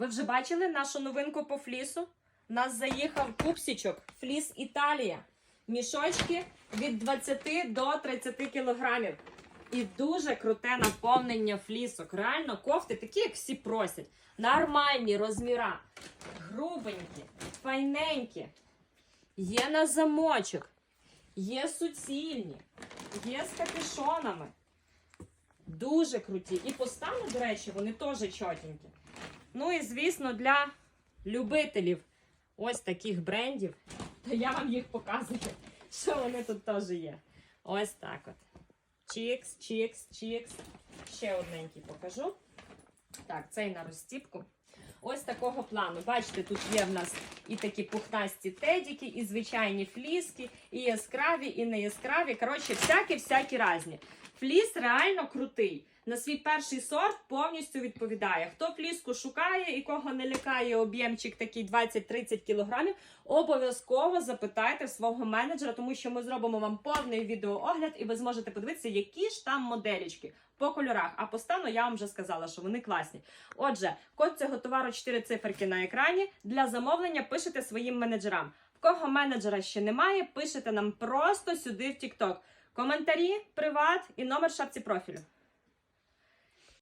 Ви вже бачили нашу новинку по флісу? У нас заїхав пупсічок фліс Італія. Мішочки від 20 до 30 кілограмів. І дуже круте наповнення флісок. Реально, кофти такі, як всі просять. Нормальні розміра. Грубенькі, файненькі. Є на замочок. Є суцільні, є з капюшонами. Дуже круті. І по стану, до речі, вони теж чотенькі. Ну і звісно, для любителів ось таких брендів, то я вам їх показую, що вони тут теж є. Ось так от. Чікс, чікс, чікс. Ще одненький покажу. Так, цей на розстіпку. Ось такого плану. Бачите, тут є в нас і такі пухнасті тедіки, і звичайні фліски, і яскраві, і не яскраві. Коротше, всякі-всякі різні. Фліс реально крутий. На свій перший сорт повністю відповідає. Хто фліску шукає і кого не лякає об'ємчик такий 20-30 кілограмів, обов'язково запитайте свого менеджера, тому що ми зробимо вам повний відеоогляд, і ви зможете подивитися, які ж там моделічки по кольорах. А по стану я вам вже сказала, що вони класні. Отже, код цього товару 4 циферки на екрані. Для замовлення пишете своїм менеджерам. В кого менеджера ще немає, пишете нам просто сюди в TikTok. Коментарі, приват і номер шапці профілю.